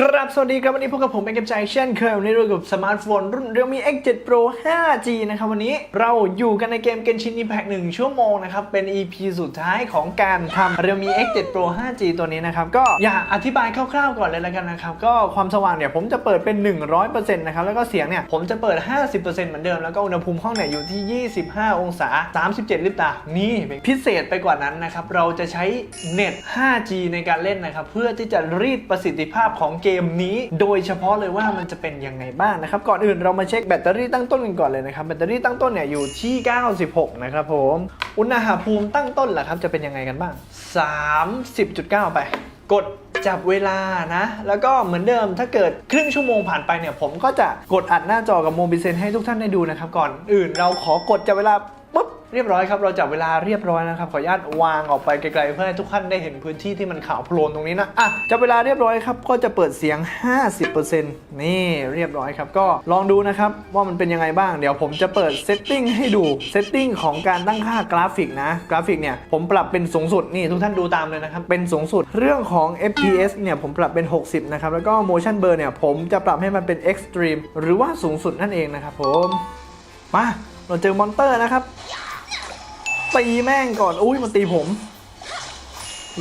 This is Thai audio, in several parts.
ครับ สวัสดีครับวันนี้พบกับผมเป็นกับใจเช่นเคยวันเราอยู่กับสมาร์ทโฟนรุ่น Realme X7 Pro 5G นะครับวันนี้เราอยู่กันในเกม Genshin Impact 1 ชั่วโมงนะครับ เป็น EP สุดท้ายของการทำ Realme X7 Pro 5G ตัวนี้นะครับ ก็อยากอธิบายคร่าวๆก่อนเลยแล้วกันนะครับ ก็ความสว่างเนี่ยผมจะเปิดเป็น 100%นะครับ แล้วก็เสียงเนี่ยผมจะเปิด 50%เหมือนเดิม แล้วก็อุณหภูมิห้องเนี่ยอยู่ที่ 25 องศา 37ลิตรตา นี่พิเศษไปกว่านั้นนะครับ เราจะใช้เน็ต 5G ในการเล่นนะครับ เพื่อที่จะรีดประสิทธิภาพของเกมมนี้ โดยเฉพาะเลยว่ามันจะเป็นยังไงบ้างนะครับ ก่อนอื่นเรามาเช็คแบตเตอรี่ตั้งต้นกันก่อนเลยนะครับ แบตเตอรี่ตั้งต้นเนี่ยอยู่ที่ 96 นะครับผม อุณหภูมิตั้งต้นล่ะครับจะเป็นยังไงกันบ้าง 30.9 ไป กดจับเวลานะ แล้วก็เหมือนเดิมถ้าเกิดครึ่งชั่วโมงผ่านไปเนี่ย ผมก็จะกดอัดหน้าจอกับโมบิเซนให้ทุกท่านได้ดูนะครับ ก่อนอื่นเราขอกดจับเวลา เรียบร้อยครับ เราจับเวลาเรียบร้อยนะครับ ขออนุญาตวางออกไปไกลๆเพื่อให้ทุกท่านได้เห็นพื้นที่ที่มันขาวโพลนตรงนี้นะอะจับเวลาเรียบร้อยครับ ก็จะเปิดเสียง 50%นี่เรียบร้อยครับ ก็ลองดูนะครับว่ามันเป็นยังไงบ้าง เดี๋ยวผมจะเปิดเซตติ้งให้ดู เซตติ้งของการตั้งค่ากราฟิกนะ กราฟิกเนี่ยผมปรับเป็นสูงสุด นี่ทุกท่านดูตามเลยนะครับ เป็นสูงสุด เรื่องของ FPS เนี่ยผมปรับเป็น 60 นะครับ แล้วก็ motion blur เนี่ยผมจะปรับให้มันเป็น extreme หรือว่าสูงสุดนั่นเองนะครับผม มา เราเจอมอนเตอร์นะครับ ตีแม่งก่อน อุ้ยมันตีผม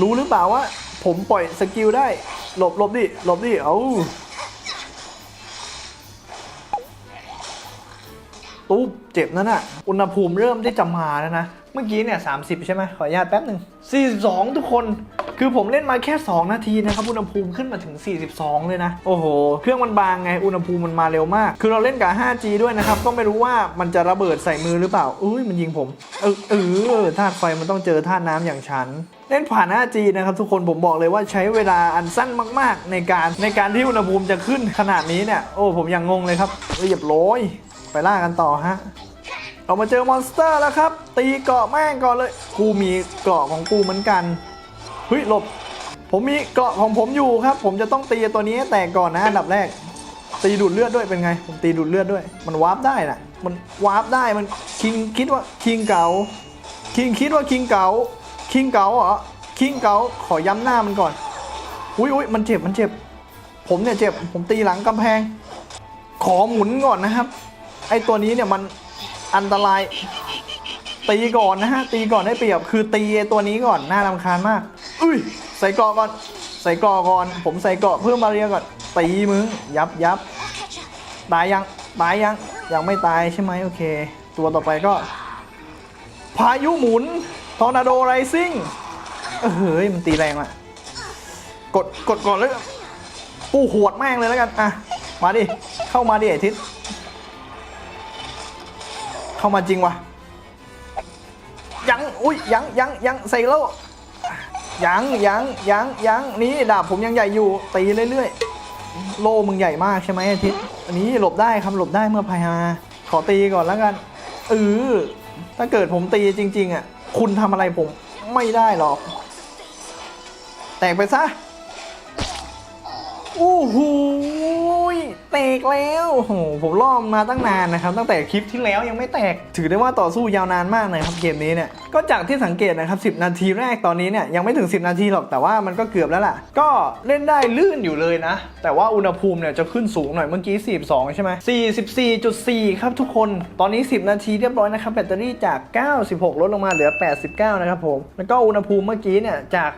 รู้หรือเปล่าว่า ผมปล่อยสกิลได้ หลบหลบดิ หลบดิ เอาตู้เจ็บนั่นน่ะ อุณหภูมิเริ่มที่จะมาแล้วนะ เมื่อกี้เนี่ยสามสิบใช่ไหมขออนุญาตแป๊บหนึ่งสี่สองทุกคน คือผมเล่นมาแค่ 2 นาทีนะครับอุณหภูมิขึ้นมาถึง 42 เลยนะ โอ้โห เครื่องมันบางไงอุณหภูมิมันมาเร็วมาก คือเราเล่นกับ 5G ด้วยนะครับก็ไม่รู้ว่ามันจะระเบิดใส่มือหรือเปล่าอุ้ยมันยิงผม เออเออธาตุไฟมันต้องเจอธาตุน้ำอย่างฉันเล่นผ่าน 5G นะครับทุกคนผมบอกเลยว่าใช้เวลาอันสั้นมากๆ ในการในการที่อุณหภูมิจะขึ้นขนาดนี้เนี่ยโอ้ผมยังงงเลยครับเรียบร้อยไปล่ากันต่อฮะเรามาเจอมอนสเตอร์แล้วครับ ตีเกาะแม่งก่อนเลย กูมีเกาะของกูเหมือนกัน เฮ้ยหลบ ผมมีเกราะของผมอยู่ครับ ผมจะต้องตีตัวนี้แตกก่อนนะอันดับแรก ตีดูดเลือดด้วยเป็นไง ผมตีดูดเลือดด้วย มันวาร์ปได้น่ะมันวาร์ปได้มันคิงคิดว่าคิงเก๋าคิงคิดว่าคิงเก๋าคิงเก๋าเหรอคิงเก๋าขอย้ำหน้ามันก่อนอุ้ยอุ้ยมันเจ็บมันเจ็บ ผมเนี่ยเจ็บผมตีหลังกำแพง ขอหมุนก่อนนะครับ ไอตัวนี้เนี่ยมันอันตรายตีก่อนนะฮะตีก่อนได้เปรียบคือตีตัวนี้ก่อนน่ารำคาญมาก อุ้ยใส่เกราะก่อน ใส่เกราะก่อน ผมใส่เกราะเพื่อมาเรียก่อนตีมึงยับยับตายยังตายยังยังไม่ตายใช่ไหมโอเค ตัวต่อไปก็ พายุหมุนทอร์นาโดไรซิ่งเฮ้ยมันตีแรงอะกดกดก่อนเลยปูหวดแม่งเลยแล้วกันอะมาดิเข้ามาดิไอทิศเข้ามาจริงวะยังอุ้ยยังยังยังใส่โล่ ยังยังยังยังนี่ดาบผมยังใหญ่อยู่ตีเรื่อยๆ โลมึงใหญ่มากใช่ไหมอาทิตย์อันนี้หลบได้ครับหลบได้เมื่อพายาขอตีก่อนแล้วกันเออถ้าเกิดผมตีจริง ๆอะคุณทำอะไรผมไม่ได้หรอก แตกไปซะอู้หู แตกแล้วโอ้โหผมล่อมมาตั้งนานนะครับ ตั้งแต่คลิปที่แล้วยังไม่แตก ถือได้ว่าต่อสู้ยาวนานมากเลยครับเกมนี้เนี่ย ก็จากที่สังเกตนะครับ 10 นาทีแรกตอนนี้เนี่ยยังไม่ถึง 10 นาทีหรอก แต่ว่ามันก็เกือบแล้วล่ะ ก็เล่นได้ลื่นอยู่เลยนะ แต่ว่าอุณหภูมิเนี่ยจะขึ้นสูงหน่อย เมื่อกี้ 42 ใช่ไหม44.4 ครับทุกคน ตอนนี้ 10 นาทีเรียบร้อยนะครับ แบตเตอรี่จาก 96 ลดลงมาเหลือ 89 นะครับผม แล้วก็อุณหภูมิเมื่อกี้เนี่ยจาก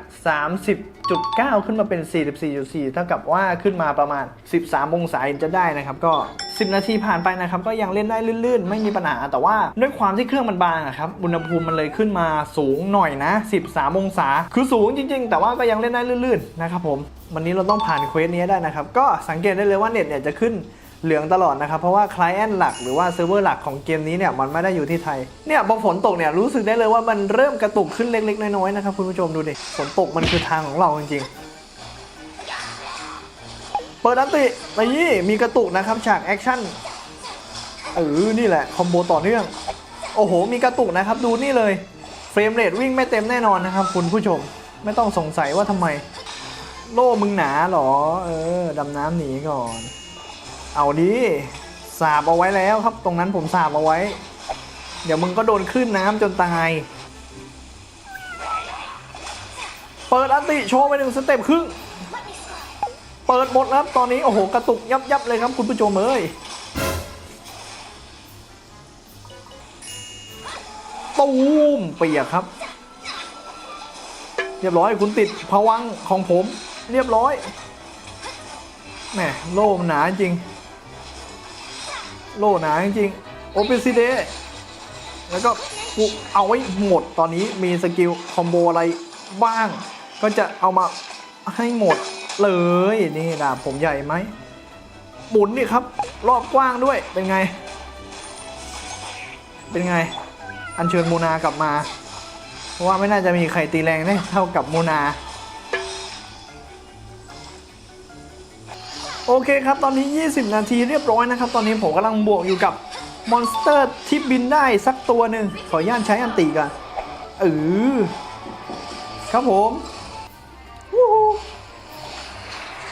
30 9 ขึ้นมาเป็น 44.4 เท่ากับว่าขึ้นมาประมาณ 13 องศาจะได้นะครับ ก็ 10 นาทีผ่านไปนะครับ ก็ยังเล่นได้ลื่นๆ ไม่มีปัญหา แต่ว่าด้วยความที่เครื่องมันบางครับ อุณหภูมิมันเลยขึ้นมาสูงหน่อยนะ 13 องศา คือสูงจริง ๆ แต่ว่าก็ยังเล่นได้ลื่นๆ นะครับผม วันนี้เราต้องผ่านเควสนี้ได้นะครับ ก็สังเกตได้เลยว่าเน็ตเนี่ยจะขึ้น เหลืองตลอดนะครับ เพราะว่าคล i แอนหลักหรือว่าเซิร์ฟเวอร์หลักของเกมนี้เนี่ยมันไม่ได้อยู่ที่ไทย เนี่ยพอฝนตกเนี่ยรู้สึกได้เลยว่ามันเริ่มกระตุกขึ้นเล็กๆ น้อยๆนะครับคุณผู้ชมดูดิฝนตกมันคือทางของเราจริงๆ เปิดอันตินี่มีกระตุกนะครับฉากแอคชั่นเออนี่แหละคอมโบต่อเนื่อง โอ้โห มีกระตุกนะครับดูนี่เลยเฟรมเรทวิ่งไม่เต็มแน่นอนนะครับคุณผู้ชมไม่ต้องสงสัยว่าทำไม โล่มึงหนาหรอ เออดำน้ำหนีก่อน เอาดิสาบเอาไว้แล้วครับ ตรงนั้นผมสาบเอาไว้ เดี๋ยวมึงก็โดนคลื่นน้ำจนตาย เปิดอันติโชว์ไปหนึ่งสเต็ปครึ่ง เปิดหมดครับตอนนี้โอ้โหกระตุกยับยับเลยครับคุณผู้ชมเอ้ยตูมเปียกครับ เรียบร้อยคุณติดผวังของผม เรียบร้อยแหมโล่มหนาจริง โล่หนาจริงๆโอเปซิเดแล้วก็กูเอาไว้หมดตอนนี้มีสกิลคอมโบอะไรบ้าง ก็จะเอามาให้หมดเลยนี่ดาบผมใหญ่ไหมหมุนนี่ครับ รอบกว้างด้วยเป็นไง เป็นไง อัญเชิญมูนากลับมา เพราะว่าไม่น่าจะมีใครตีแรงได้เท่ากับมูนา โอเคครับ ตอนนี้ 20 นาทีเรียบร้อยนะครับ ตอนนี้ผมกำลังบวกอยู่กับมอนสเตอร์ที่บินได้สักตัวหนึ่งขออนุญาตใช้อันติก่อนเออครับผม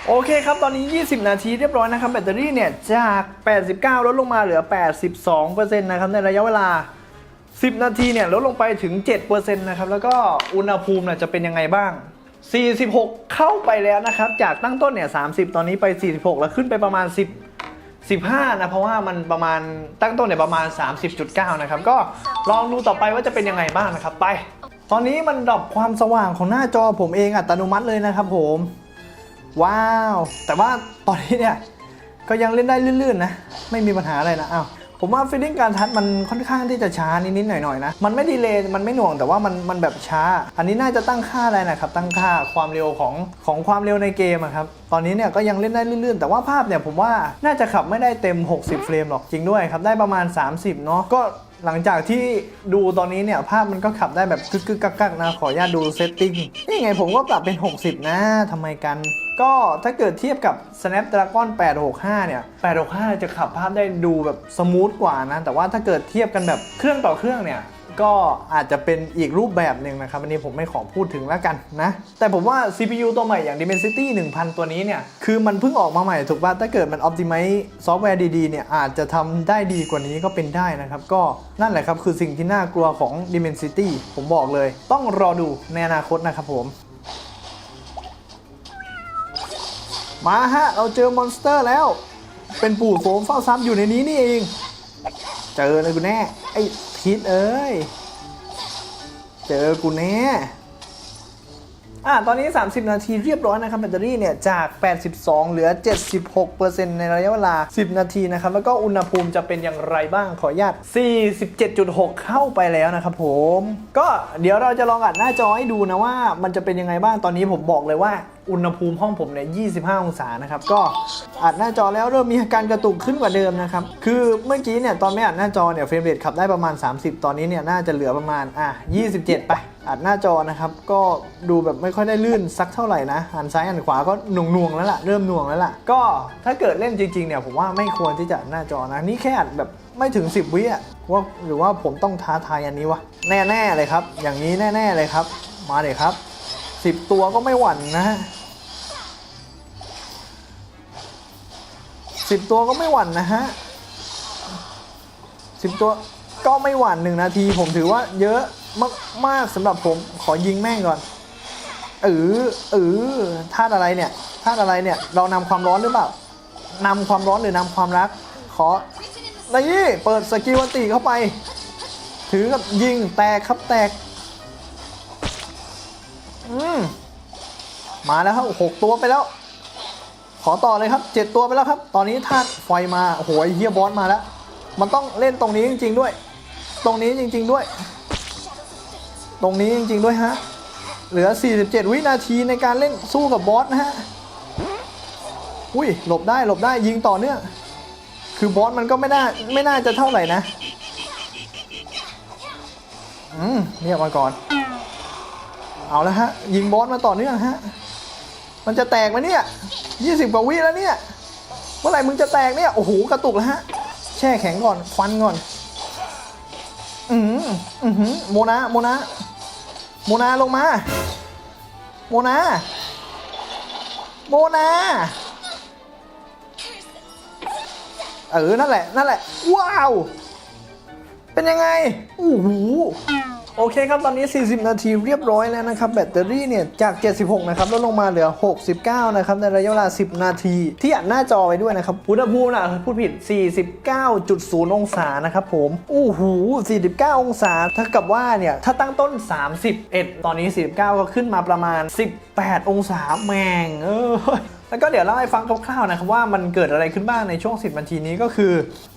โอเคครับ ตอนนี้ 20 นาทีเรียบร้อยนะครับ แบตเตอรี่เนี่ย จาก 89 ลดลงมาเหลือ 82%นะครับในระยะเวลา 10 นาทีเนี่ย ลดลงไปถึง 7%นะครับ แล้วก็อุณหภูมิน่จะเป็นยังไงบ้าง 46 เข้าไปแล้วนะครับ จากตั้งต้นเนี่ย30 ตอนนี้ไป 46 แล้วขึ้นไปประมาณ 10 15 นะ เพราะว่ามันประมาณตั้งต้นเนี่ยประมาณ 30.9 นะครับ ก็ลองดูต่อไปว่าจะเป็นยังไงบ้างนะครับ ไป ตอนนี้มันดรอปความสว่างของหน้าจอผมเองอัตโนมัติเลยนะครับผม ว้าว แต่ว่าตอนนี้เนี่ยก็ยังเล่นได้ลื่นๆนะ ไม่มีปัญหาอะไรนะอ้าว ผมว่าฟีลลิ่งการทัดมันค่อนข้างที่จะช้านิดๆหน่อยๆนะ มันไม่ดีเลยมันไม่หน่วงแต่ว่ามันมันแบบช้า อันนี้น่าจะตั้งค่าอะไรนะครับ ตั้งค่าความเร็วของของความเร็วในเกมครับ ตอนนี้เนี่ยก็ยังเล่นได้ลื่นๆ แต่ว่าภาพเนี่ยผมว่าน่าจะขับไม่ได้เต็ม 60 เฟรมหรอกจริงด้วยครับ ได้ประมาณ 30 เนาะก็ หลังจากที่ดูตอนนี้เนี่ย ภาพมันก็ขับได้แบบกึกกึกกักกักๆนะ ขออนุญาตดูเซตติ้งนี่ไงผมก็ปรับเป็น 60 นะทำไมกัน ก็ถ้าเกิดเทียบกับ Snapdragon 865 เนี่ย 865 จะขับภาพได้ดูแบบสมูทกว่านะ แต่ว่าถ้าเกิดเทียบกันแบบเครื่องต่อเครื่องเนี่ย ก็อาจจะเป็นอีกรูปแบบหนึ่งนะครับ อันนี้ผมไม่ขอพูดถึงแล้วกันนะ แต่ผมว่า CPU ตัวใหม่อย่าง Dimensity 1000 ตัวนี้เนี่ย คือมันเพิ่งออกมาใหม่ถูกป่ะ ถ้าเกิดมัน Optimize ซอฟต์แวร์ดีๆเนี่ย อาจจะทำได้ดีกว่านี้ก็เป็นได้นะครับ ก็นั่นแหละครับ คือสิ่งที่น่ากลัวของ Dimensity ผมบอกเลย ต้องรอดูในอนาคตนะครับผมมาฮะ เราเจอมอนสเตอร์แล้ว เป็นปู่โสมเฝ้าซ้ำอยู่ในนี้นี่เอง เจอเลยกูแน่ไอ้ พิษเอ้ย เจอกูแน่ อะตอนนี้ 30 นาทีเรียบร้อยนะครับแบตเตอรี่เนี่ยจาก 82 เหลือ 76%ในระยะเวลา 10 นาทีนะครับ แล้วก็อุณหภูมิจะเป็นอย่างไรบ้างขออนุญาต 47.6 เข้าไปแล้วนะครับผม ก็เดี๋ยวเราจะลองอัดหน้าจอให้ดูนะว่ามันจะเป็นยังไงบ้างตอนนี้ผมบอกเลยว่าอุณหภูมิห้องผมเนี่ย 25 องศานะครับ ก็อัดหน้าจอแล้วเริ่มมีอาการกระตุกขึ้นกว่าเดิมนะครับ คือเมื่อกี้เนี่ยตอนไม่อัดหน้าจอเนี่ยเฟรมเรทขับได้ประมาณ 30 ตอนนี้เนี่ยน่าจะเหลือประมาณอะ 27 ไป อัดหน้าจอนะครับ ก็ดูแบบไม่ค่อยได้ลื่นสักเท่าไหร่นะหันซ้ายหันขวาก็หน่วงหน่วงๆแล้วล่ะ เริ่มหน่วงแล้วล่ะ ก็ถ้าเกิดเล่นจริงๆเนี่ยผมว่าไม่ควรที่จะอัดหน้าจอนะ นี่แค่อัดแบบไม่ถึง 10 วิอะว่าหรือว่าผมต้องท้าทายอันนี้วะแน่ๆเลยครับ อย่างนี้แน่ๆเลยครับ มาเลยครับ 10 ตัวก็ไม่หวั่นนะฮะสิบตัวก็ไม่หวั่นนะฮะสิบตัวก็ไม่หวั่นหนึ่งนาที ผมถือว่าเยอะ มากมากๆสำหรับผมขอยิงแม่งก่อนเออเออธาตุอะไรเนี่ยธาตุอะไรเนี่ย เรานำความร้อนหรือเปล่านำความร้อนหรือนำความรัก ขอนี่เปิดสกิลอันติเข้าไป ถือกับยิงแตกครับแตก อืมมาแล้วครับหกตัวไปแล้ว ขอต่อเลยครับ7ตัวไปแล้วครับ ตอนนี้ธาตุไฟมาโอ้โหเฮียบอสมาแล้ว มันต้องเล่นตรงนี้จริง ๆ ด้วย ตรงนี้จริง ๆ ด้วย ตรงนี้จริง ๆ ด้วยฮะ เหลือ 47 วินาทีในการเล่นสู้กับบอสนะฮะ อุ้ย หลบได้หลบได้ยิงต่อเนื่อง คือบอสมันก็ไม่น่าไม่น่าจะเท่าไหร่นะ อืมเรียกมาก่อน เอาแล้วฮะ ยิงบอสมาต่อเนื่องฮะ มันจะแตกไหมเนี่ยยี่สิบกว่าวิแล้วเนี่ย เมื่อไหร่มึงจะแตกเนี่ย โอ้โห กระตุกแล้วฮะ แช่แข็งก่อน ควันก่อน อือหืออือหือโมนาโมนา โมนาลงมา โมนา โมนา เออ นั่นแหละ นั่นแหละ ว้าว เป็นยังไง โอ้โห โอเคครับ ตอนนี้ 40 นาทีเรียบร้อยแล้วนะครับ แบตเตอรี่เนี่ย จาก 76 นะครับ ลดลงมาเหลือ 69 นะครับ ในระยะเวลา 10 นาที ที่อัดหน้าจอไว้ด้วยนะครับ อุณหภูมินะพูดผิด 49.0 องศานะครับผมอู้หู49 องศาถ้ากับว่าเนี่ย ถ้าตั้งต้น 31 ตอนนี้ 49 ก็ขึ้นมาประมาณ 18 องศาแมงเออ แล้วก็เดี๋ยวเล่าให้ฟังคร่าวๆนะครับว่ามันเกิดอะไรขึ้นบ้างในช่วง 10 นาทีนี้ก็คือ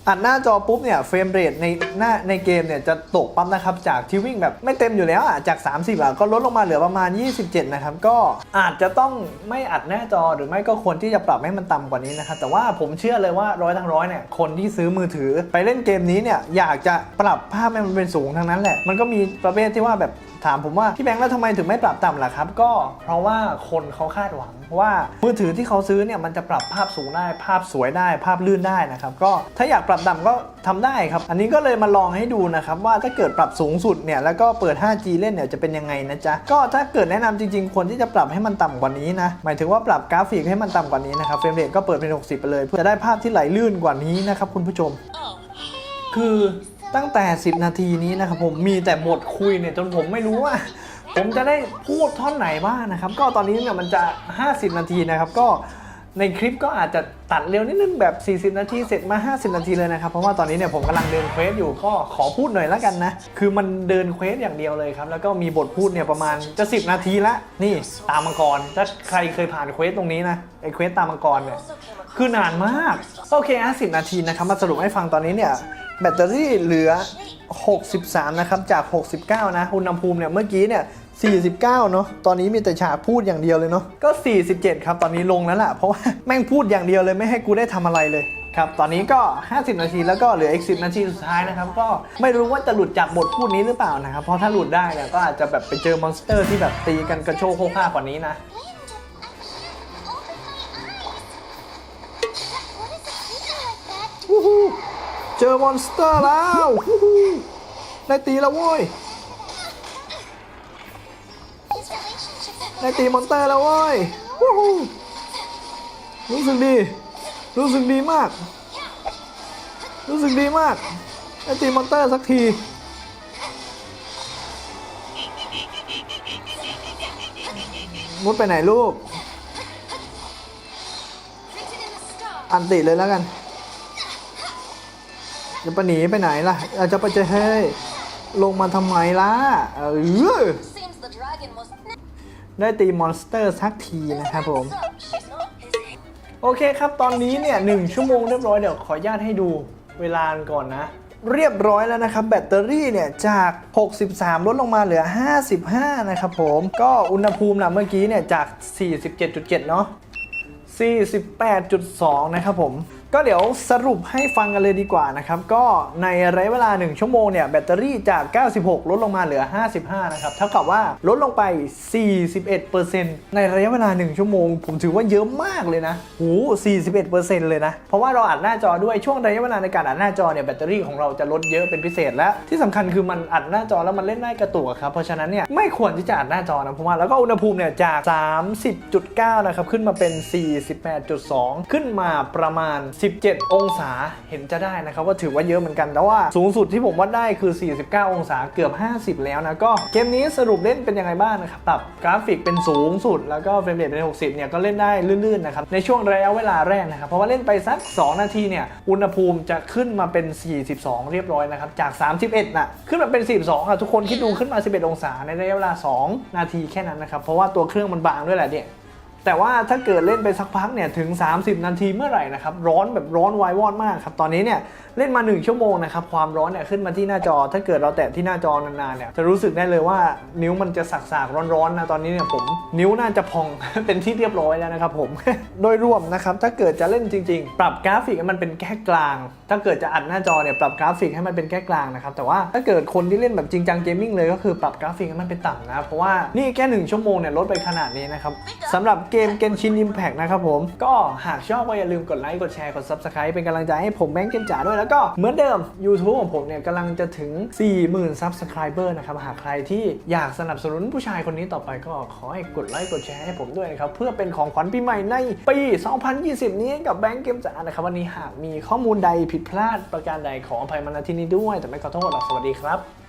อัดหน้าจอปุ๊บเนี่ยเฟรมเรทในหน้าในเกมเนี่ยจะตกปั๊บนะครับจากที่วิ่งแบบไม่เต็มอยู่แล้วอะจาก 30อะก็ลดลงมาเหลือประมาณ 27 นะครับ ก็อาจจะต้องไม่อัดหน้าจอหรือไม่ก็ควรที่จะปรับให้มันต่ำกว่านี้นะครับแต่ว่าผมเชื่อเลยว่าร้อยทั้งร้อยเนี่ยคนที่ซื้อมือถือ ไปเล่นเกมนี้เนี่ยอยากจะปรับภาพให้มันเป็นสูงทั้งนั้นแหละมันก็มีประเภทที่ว่าแบบถามผมว่าพี่แบงค์แล้วทำไมถึงไม่ปรับต่ำล่ะครับ ก็เพราะว่าคนเขาคาดหวัง ว่ามือถือที่เขาซื้อเนี่ยมันจะปรับภาพสูงได้ภาพสวยได้ภาพลื่นได้นะครับก็ถ้าอยากปรับต่ำก็ทำได้ครับอันนี้ก็เลยมาลองให้ดูนะครับว่าถ้าเกิดปรับสูงสุดเนี่ยแล้วก็เปิด 5G เล่นเนี่ยจะเป็นยังไงนะจ๊ะก็ถ้าเกิดแนะนำจริงๆควรที่จะปรับให้มันต่ำกว่านี้นะหมายถึงว่าปรับกราฟิกให้มันต่ำกว่านี้นะครับเฟรมเรทก็เปิดเป็น 60 ไปเลย เพื่อจะได้ภาพที่ไหลลื่นกว่านี้นะครับคุณผู้ชม คือตั้งแต่ 10 นาทีนี้นะครับผมมีแต่บทคุยเนี่ยจนผมไม่รู้ว่า ผมจะได้พูดท่อนไหนบ้างนะครับ ก็ตอนนี้เนี่ยมันจะ 50 นาทีนะครับ ก็ในคลิปก็อาจจะตัดเร็วนิดนึงแบบ 40 นาทีเสร็จมา 50 นาทีเลยนะครับ เพราะว่าตอนนี้เนี่ยผมกำลังเดินเควสอยู่ก็ขอพูดหน่อยล้วกันนะ คือมันเดินเควสอย่างเดียวเลยครับ แล้วก็มีบทพูดเนี่ยประมาณจะ 10 นาทีละ นี่ตามมังกร ถ้าใครเคยผ่านเควสตรงนี้นะไอเควสตามมังกรเนี่ยคือนานมาก โอเคฮะ10 นาทีนะครับ มาสรุปให้ฟังตอนนี้เนี่ยแบตเตอรี่เหลือ 63 นะครับ จาก 69 นะ อุณหภูมิเนี่ยเมื่อกี้เนี่ย 49 เนาะ ตอนนี้มีแต่ฉากพูดอย่างเดียวเลยเนาะ ก็ 47 ครับ ตอนนี้ลงแล้วล่ะ เพราะว่าแม่งพูดอย่างเดียวเลยไม่ให้กูได้ทำอะไรเลยครับ ตอนนี้ก็ 50 นาทีแล้วก็เหลืออีก10นาทีสุดท้ายนะครับ ก็ไม่รู้ว่าจะหลุดจากบทพูดนี้หรือเปล่านะครับ เพราะถ้าหลุดได้เนี่ยก็อาจจะแบบไปเจอมอนสเตอร์ที่แบบตีกันกระโชกโคกห้ากว่านี้นะวู้ฮู้เจอมอนสเตอร์แล้ววู้ฮู้ได้ตีแล้วโว้ย ได้ตีมอนเตอร์แล้วโว้ยวู้ฮู้รู้สึกดี รู้สึกดีมาก รู้สึกดีมากได้ตีมอนเตอร์สักที มุดไปไหนลูก อันติเลยแล้วกันจะไปหนีไปไหนล่ะอาจจะไปเจอเฮ้ยลงมาทำไมล่ะ เออ ได้ตีมอนสเตอร์สักทีนะครับผม โอเคครับตอนนี้เนี่ยหนึ่งชั่วโมงเรียบร้อยเดี๋ยวขออนุญาตให้ดูเวลาก่อนนะ，เรียบร้อยแล้วนะครับแบตเตอรี่เนี่ยจาก 63 ลดลงมาเหลือ 55 นะครับผม ก็อุณหภูมินะเมื่อกี้เนี่ยจาก 47.7 เนาะ48.2 นะครับผม ก็เดี๋ยวสรุปให้ฟังกันเลยดีกว่านะครับ ก็ในระยะเวลา 1 ชั่วโมงเนี่ย แบตเตอรี่จาก 96 ลดลงมาเหลือ 55 นะครับ เท่ากับว่าลดลงไป 41%ในระยะเวลา 1 ชั่วโมง ผมถือว่าเยอะมากเลยนะโห41%เลยนะ เพราะว่าเราอัดหน้าจอด้วยช่วงระยะเวลาในการอัดหน้าจอเนี่ยแบตเตอรี่ของเราจะลดเยอะเป็นพิเศษ และที่สำคัญคือมันอัดหน้าจอแล้วมันเล่นได้กระตุกครับเพราะฉะนั้นเนี่ยไม่ควรที่จะอัดหน้าจอนะผมว่าแล้วก็อุณหภูมิเนี่ยจาก 30.9 นะครับขึ้นมาเป็น 48.2 ขึ้นมาประมาณ17 องศาเห็นจะได้นะครับว่าถือว่าเยอะเหมือนกัน แต่ว่าสูงสุดที่ผมวัดได้คือ 49 องศาเกือบ 50 แล้วนะ ก็เกมนี้สรุปเล่นเป็นยังไงบ้างนะครับปรับกราฟิกเป็นสูงสุด แล้วก็เฟรมเรทเป็น 60 เนี่ยก็เล่นได้ลื่นๆนะครับในช่วงระยะเวลาแรกนะครับเพราะว่าเล่นไปสัก 2 นาทีเนี่ยอุณหภูมิจะขึ้นมาเป็น 42 เรียบร้อยนะครับจาก 31น่ะขึ้นมาเป็น 42อะทุกคนคิดดูขึ้นมา 11 องศาในระยะเวลา 2 นาทีแค่นั้นนะครับเพราะว่าตัวเครื่องมันบางด้วยแหละเนี่ย แต่ว่าถ้าเกิดเล่นไปสักพักเนี่ยถึง 30 นาทีเมื่อไหร่นะครับร้อนแบบร้อนวายวอดมากครับตอนนี้เนี่ยเล่นมา 1 ชั่วโมงนะครับความร้อนเนี่ยขึ้นมาที่หน้าจอ ถ้าเกิดเราแตะที่หน้าจอนานๆเนี่ยจะรู้สึกได้เลยว่านิ้วมันจะสักๆร้อนๆนะตอนนี้เนี่ยผมนิ้วน่าจะพองเป็นที่เรียบร้อยแล้วนะครับผมโดยรวมนะครับถ้าเกิดจะเล่นจริง ๆ ปรับกราฟิกให้มันเป็นแค่กลาง ถ้าเกิดจะอัดหน้าจอเนี่ยปรับกราฟิกให้มันเป็นแค่กลางนะครับแต่ว่าถ้าเกิดคนที่เล่นแบบจริงจังเกมมิ่งเลยก็คือปรับกราฟิกให้มันเป็นต่ำนะเพราะว่านี่แค่หนึ่งชั่วโมงเนี่ยลดไปขนาดนี้นะครับสำหรับเกม Genshin Impact นะครับผม ก็หากชอบก็อย่าลืมกดไลค์ กดแชร์ กด Subscribe เป็นกำลังใจให้ผมแบงค์เกมจ๋าด้วย แล้วก็เหมือนเดิม YouTube ของผมเนี่ยกำลังจะถึง 40,000 Subscriber นะครับ หากใครที่อยากสนับสนุนผู้ชายคนนี้ต่อไปก็ขอให้กดไลค์ กดแชร์ให้ผมด้วยนะครับ เพื่อเป็นของขวัญปีใหม่ในปี 2020 นี้กับแบงค์เกมจ๋านะครับวันนี้หากมีข้อมูลใดผิดพลาดประการใดขออภัยมาณที่นี้ด้วย แต่ไม่ขอโทษหรอกสวัสดีครับ